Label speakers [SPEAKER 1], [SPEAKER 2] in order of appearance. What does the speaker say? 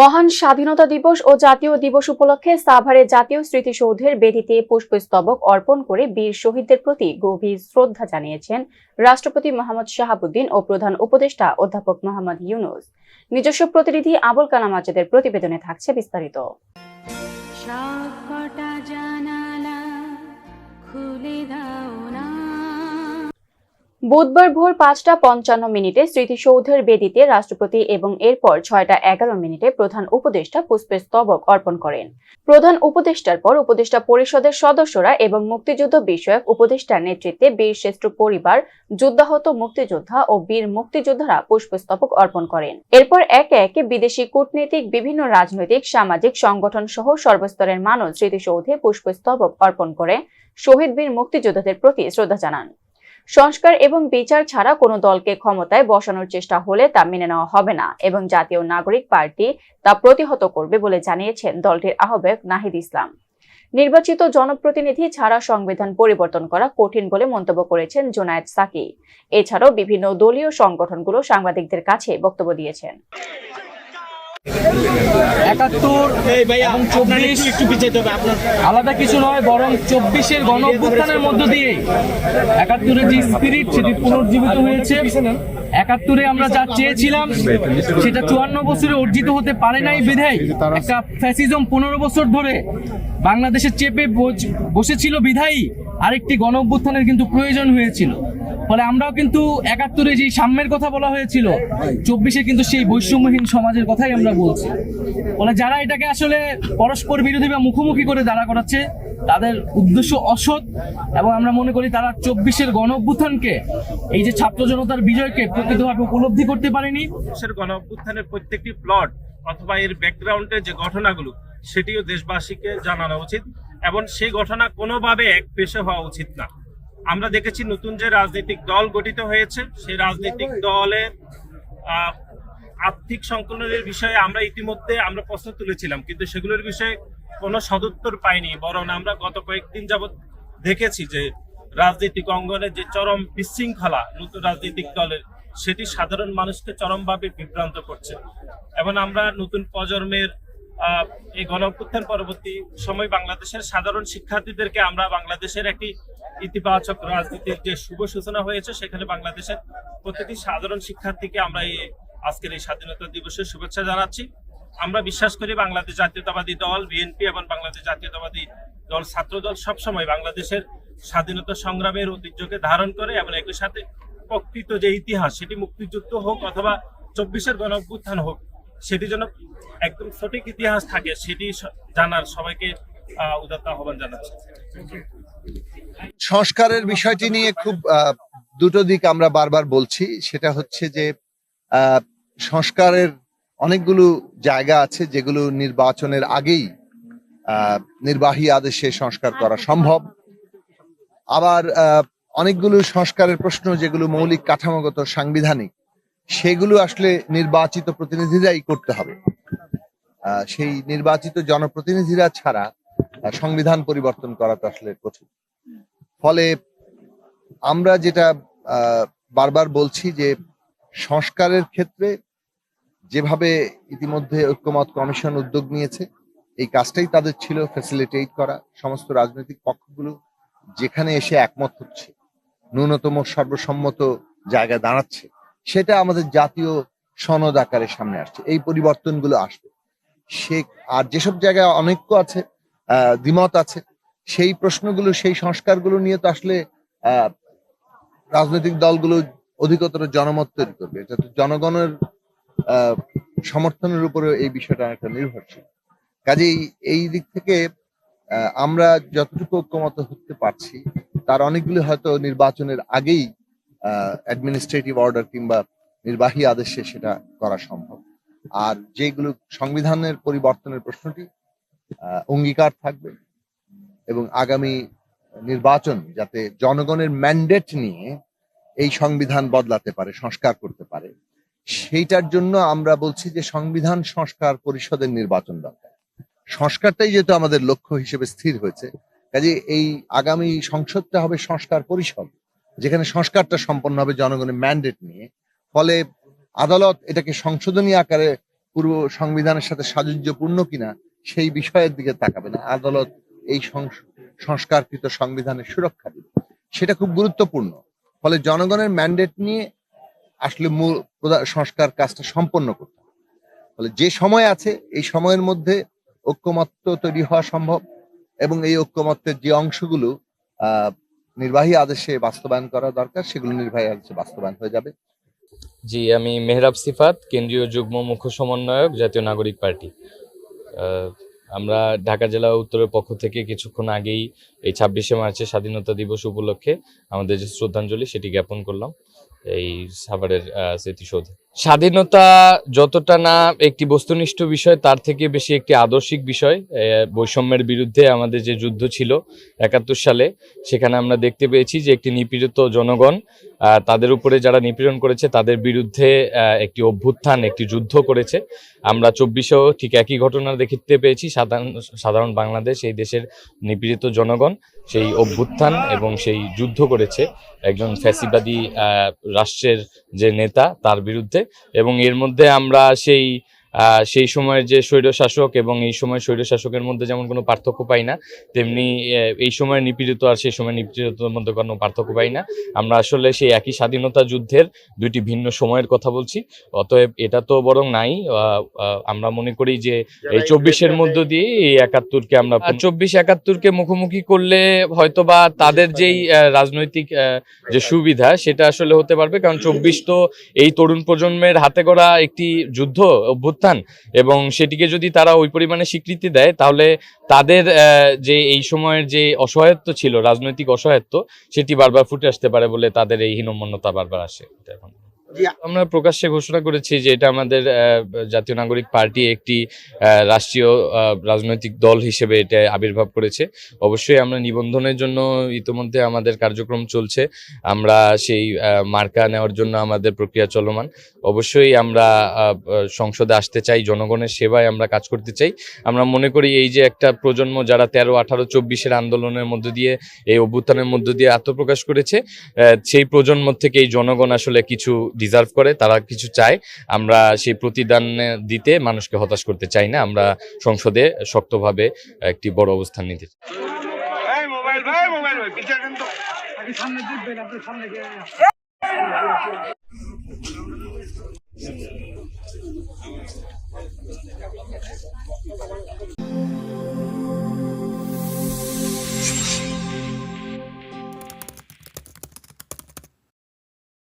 [SPEAKER 1] মহান স্বাধীনতা দিবস ও জাতীয় দিবস উপলক্ষে সাভারে জাতীয় স্মৃতিসৌধের বেদিতে পুষ্পস্তবক অর্পণ করে বীর শহীদদের প্রতি গভীর শ্রদ্ধা জানিয়েছেন রাষ্ট্রপতি মোহাম্মদ শাহাবুদ্দিন ও প্রধান উপদেষ্টা অধ্যাপক মোহাম্মদ ইউনুস। নিজস্ব প্রতিনিধি আবুল কালাম আজাদের প্রতিবেদনে থাকছে বিস্তারিত।
[SPEAKER 2] খুলে দাও।
[SPEAKER 1] বুধবার ভোর পাঁচটা পঞ্চান্ন মিনিটে স্মৃতিসৌধের বেদিতে রাষ্ট্রপতি এবং এরপর ছয়টা এগারো মিনিটে প্রধান উপদেষ্টা পুষ্পস্তবক অর্পণ করেন। প্রধান উপদেষ্টার পর উপদেষ্টা পরিষদের সদস্যরা এবং মুক্তিযুদ্ধ বিষয়ক উপদেষ্টার নেতৃত্বে বীর শ্রেষ্ঠ পরিবার, যুদ্ধাহত মুক্তিযোদ্ধা ও বীর মুক্তিযোদ্ধারা পুষ্পস্তবক অর্পণ করেন। এরপর একে একে বিদেশি কূটনীতিক, বিভিন্ন রাজনৈতিক, সামাজিক সংগঠন সহ সর্বস্তরের মানুষ স্মৃতিসৌধে পুষ্পস্তবক অর্পণ করে শহীদ বীর মুক্তিযোদ্ধাদের প্রতি শ্রদ্ধা জানান। সংস্কার এবং বিচার ছাড়া কোনো দলকে ক্ষমতায় বসানোর চেষ্টা হলে তা মেনে নেওয়া হবে না এবং জাতীয় নাগরিক পার্টি তা প্রতিহত করবে বলে জানিয়েছেন দলটির আহ্বায়ক নাহিদ ইসলাম। নির্বাচিত জনপ্রতিনিধি ছাড়া সংবিধান পরিবর্তন করা কঠিন বলে মন্তব্য করেছেন জোনায়েদ সাকি। এছাড়াও বিভিন্ন দলীয় সংগঠনগুলো সাংবাদিকদের কাছে বক্তব্য দিয়েছেন।
[SPEAKER 3] একাত্তর এবং চব্বিশ
[SPEAKER 4] একটু পিছাইতে হবে আপনার
[SPEAKER 3] আলাদা কিছু নয় বরং চব্বিশের গণ অভ্যুত্থানের মধ্য দিয়ে। একাত্তরের যে স্পিরিট সেটি পুনর্জীবিত হয়েছে। একাত্তরে আমরা যা চেয়েছিলাম সেটা চুয়ান্ন বছরে অর্জিত হতে পারে নাই বিধায় একটা ফ্যাসিজম পনেরো বছর ধরে বাংলাদেশে চেপে বস- বসেছিল বিধায়ী। আরেকটি গণ অভ্যুত্থানের কিন্তু প্রয়োজন হয়েছিল। ফলে আমরাও কিন্তু একাত্তরে যে সাম্যের কথা বলা হয়েছিল, চব্বিশে কিন্তু সেই বৈষম্যহীন সমাজের কথাই আমরা বলছি। ফলে যারা এটাকে আসলে পরস্পর বিরোধী বা মুখোমুখি করে দাঁড়া করাচ্ছে, তাদের উদ্দেশ্য অসৎ এবং আমরা মনে করি তারা চব্বিশের গণ অভ্যুত্থানকে, এই যে ছাত্র জনতার বিজয়কে প্রকৃতভাবে উপলব্ধি করতে পারেনি।
[SPEAKER 4] গণ অভ্যুত্থানের প্রত্যেকটি প্লট অথবা এর ব্যাকগ্রাউন্ডের যে ঘটনাগুলো, সেটিও দেশবাসীকে জানানো উচিত এবং সেই ঘটনা কোনোভাবে এক পেশে হওয়া উচিত না। আমরা দেখেছি নতুন যে রাজনৈতিক দল গঠিত হয়েছে, সেই রাজনৈতিক দলের আর্থিক সংকলনের বিষয়ে আমরা ইতিমধ্যে আমরা প্রশ্ন তুলেছিলাম, কিন্তু সেগুলোর বিষয়ে কোনো সদুত্তর পাইনি। বরং আমরা গত কয়েকদিন যাবৎ দেখেছি যে রাজনৈতিক অঙ্গনে যে চরম বিশৃঙ্খলা নতুন রাজনৈতিক দলের, সেটি সাধারণ মানুষকে চরমভাবে বিভ্রান্ত করছে। এবং আমরা নতুন প্রজন্মের এই গণঅভ্যুত্থান পরবর্তী সময় বাংলাদেশের সাধারণ শিক্ষার্থীদেরকে আমরা বাংলাদেশের একটি ইতিবাচক রাজনীতির যে শুভ সূচনা হয়েছে, সেখানে বাংলাদেশের প্রতিটি সাধারণ শিক্ষার্থীকে আমরা এই আজকের এই স্বাধীনতা দিবসের শুভেচ্ছা জানাচ্ছি। আমরা বিশ্বাস করি বাংলাদেশ জাতীয়তাবাদী দল, বিএনপি এবং বাংলাদেশ জাতীয়তাবাদী দল ছাত্র দল সবসময় বাংলাদেশের স্বাধীনতা সংগ্রামের ঐতিহ্যকে ধারণ করে এবং একই সাথে প্রকৃত যে ইতিহাস, সেটি মুক্তিযুদ্ধ হোক অথবা চব্বিশের গণ হোক সেটি যেন একদম সঠিক ইতিহাস থাকে, সেটি জানার সবাইকে উদাত্ত আহ্বান জানাচ্ছি।
[SPEAKER 5] সংস্কারের বিষয়টি নিয়ে খুব দুটো দিক আমরা বারবার বলছি। সেটা হচ্ছে যে সংস্কারের অনেকগুলো জায়গা আছে যেগুলো নির্বাচনের আগেই নির্বাহী আদেশে সংস্কার করা সম্ভব। আবার অনেকগুলো সংস্কারের প্রশ্ন যেগুলো মৌলিক কাঠামোগত, সাংবিধানিক সেগুলো আসলে নির্বাচিত প্রতিনিধিরাই করতে হবে। সেই নির্বাচিত জনপ্রতিনিধিরা ছাড়া সংবিধান পরিবর্তন করা তো আসলে কঠিন। ফলে আমরা যেটা বারবার বলছি যে সংস্কারের ক্ষেত্রে যেভাবে ইতিমধ্যে ঐক্যমত কমিশন উদ্যোগ নিয়েছে, এই কাজটাই তাদের ছিল ফ্যাসিলিটেট করা। সমস্ত রাজনৈতিক পক্ষগুলো যেখানে এসে একমত হচ্ছে, ন্যূনতম সর্বসম্মত জায়গায় দাঁড়াচ্ছে সেটা আমাদের জাতীয় সনদ আকারে সামনে আসছে। এই পরিবর্তনগুলো আসবে। সে, আর যেসব জায়গায় অনৈক্য আছে দ্বিমত আছে, সেই প্রশ্নগুলো, সেই সংস্কারগুলো নিয়ে তো আসলে রাজনৈতিক দলগুলো অধিকতর জনমত তৈরি করবে। এটা তো জনগণের সমর্থনের উপরে এই বিষয়টা অনেকটা নির্ভরশীল। কাজেই এই দিক থেকে আমরা যতটুকু ঐক্যমত হতে পারছি, তার অনেকগুলি হয়তো নির্বাচনের আগেই অ্যাডমিনিস্ট্রেটিভ অর্ডার কিংবা নির্বাহী আদেশে সেটা করা সম্ভব। আর যেগুলো সংবিধানের পরিবর্তনের প্রশ্নটি অঙ্গীকার থাকবে এবং আগামী নির্বাচন যাতে জনগণের ম্যান্ডেট নিয়ে এই সংবিধান বদলাতে পারে, সংস্কার করতে পারে, সেইটার জন্য আমরা বলছি যে সংবিধান সংস্কার পরিষদের নির্বাচন দরকার। সংস্কারটাই যেহেতু আমাদের লক্ষ্য হিসেবে স্থির হয়েছে, কাজে এই আগামী সংসদটা হবে সংস্কার পরিষদ। যেখানে সংস্কারটা সম্পন্ন হবে জনগণের ম্যান্ডেট নিয়ে। ফলে আদালত এটাকে সংশোধনী আকারে পূর্ব সংবিধানের সাথে সাযুজ্যপূর্ণ কিনা সেই বিষয়ের দিকে তাকাবে না। আদালত এই সংস- সংস্কারকৃত সংবিধানের সুরক্ষা দিবে। সেটা খুব গুরুত্বপূর্ণ। ফলে জনগণের ম্যান্ডেট নিয়ে আসলে মূল সংস্কার কাজটা সম্পন্ন করতে ফলে যে সময় আছে, এই সময়ের মধ্যে ঐক্যমত্য তৈরি হওয়া সম্ভব এবং এই ঐক্যমত্যের যে অংশগুলো নির্বাহী আদেশে বাস্তবায়ন করা দরকার, সেগুলো নির্বাহী আদেশে বাস্তবায়ন হয়ে যাবে।
[SPEAKER 6] জি, আমি মেহরাব সিফাত, কেন্দ্রীয় যুগ্ম মুখ্য সমন্বয়ক, জাতীয় নাগরিক পার্টি। আমরা ঢাকা জেলা উত্তরের পক্ষ থেকে কিছুক্ষণ আগেই এই ছাব্বিশে মার্চের স্বাধীনতা দিবস উপলক্ষে আমাদের যে শ্রদ্ধাঞ্জলি, সেটি জ্ঞাপন করলাম এই সাভারের স্মৃতিসৌধে। স্বাধীনতা যতটা না একটি বস্তুনিষ্ঠ বিষয়, তার থেকে বেশি একটি আদর্শিক বিষয় বৈষম্যের বিরুদ্ধে আমাদের যে যুদ্ধ ছিল একাত্তর সালে, সেখানে আমরা দেখতে পেয়েছি যে একটি নিপীড়িত জনগণ তাদের উপরে যারা নিপীড়ন করেছে, তাদের বিরুদ্ধে একটি অভ্যুত্থান, একটি যুদ্ধ করেছে। আমরা চব্বিশেও ঠিক একই ঘটনা দেখতে পেয়েছি, সাধারণ সাধারণ বাংলাদেশ, এই দেশের নিপীড়িত জনগণ, সেই অভ্যুত্থান এবং সেই যুদ্ধ করেছে। একজন ফ্যাসিবাদী রাষ্ট্রের যে নেতা, তার বিরুদ্ধে এবং এর মধ্যে আমরা সেই সেই সময়ের যে স্বৈরশাসক এবং এই সময় স্বৈরশাসকের মধ্যে যেমন কোনো পার্থক্য পাই না তেমনি এই সময় নিপীড়িত আর সেই সময় নিপীড়িতর মধ্যে কোনো পার্থক্য পাই না। আমরা আসলে সেই একই স্বাধীনতা যুদ্ধের দুইটি ভিন্ন সময়ের কথা বলছি অতএব এটা তো বরং নাই। আমরা মনে করি যে এই চব্বিশের মধ্য দিয়ে এই একাত্তরকে আমরা চব্বিশ একাত্তরকে মুখোমুখি করলে হয়তোবা তাদের যেই আহ, রাজনৈতিক আহ, যে সুবিধা সেটা আসলে হতে পারবে। কারণ চব্বিশ তো এই তরুণ প্রজন্মের হাতে গড়া একটি যুদ্ধ অভ্যুত্থান এবং সেটিকে যদি তারা ওই পরিমাণে স্বীকৃতি দেয়, তাহলে তাদের যে এই সময়ের যে অসহায়ত্ব ছিল, রাজনৈতিক অসহায়ত্ব, সেটি বারবার ফুটে আসতে পারে বলে তাদের এই হীনমন্যতা বারবার আসে। আমরা প্রকাশ্যে ঘোষণা করেছি যে এটা আমাদের জাতীয় নাগরিক পার্টি একটি রাষ্ট্রীয় রাজনৈতিক দল হিসেবে এটা আবির্ভাব করেছে। অবশ্যই আমরা নিবন্ধনের জন্য ইতোমধ্যে আমাদের কার্যক্রম চলছে। আমরা সেই মার্কা নেওয়ার জন্য আমাদের প্রক্রিয়া চলমান। অবশ্যই আমরা সংসদে আসতে চাই, জনগণের সেবায় আমরা কাজ করতে চাই। আমরা মনে করি এই যে একটা প্রজন্ম যারা তেরো, আঠারো, চব্বিশের আন্দোলনের মধ্য দিয়ে, এই অভ্যুত্থানের মধ্য দিয়ে আত্মপ্রকাশ করেছে সেই প্রজন্ম থেকে এই জনগণ আসলে কিছু ডিজার্ভ করে, তারা কিছু চায়। আমরা সেই প্রতিদান দিতে মানুষকে হতাশ করতে চাই না। আমরা সংসদে শক্তভাবে একটি বড় অবস্থান নিতে চাই।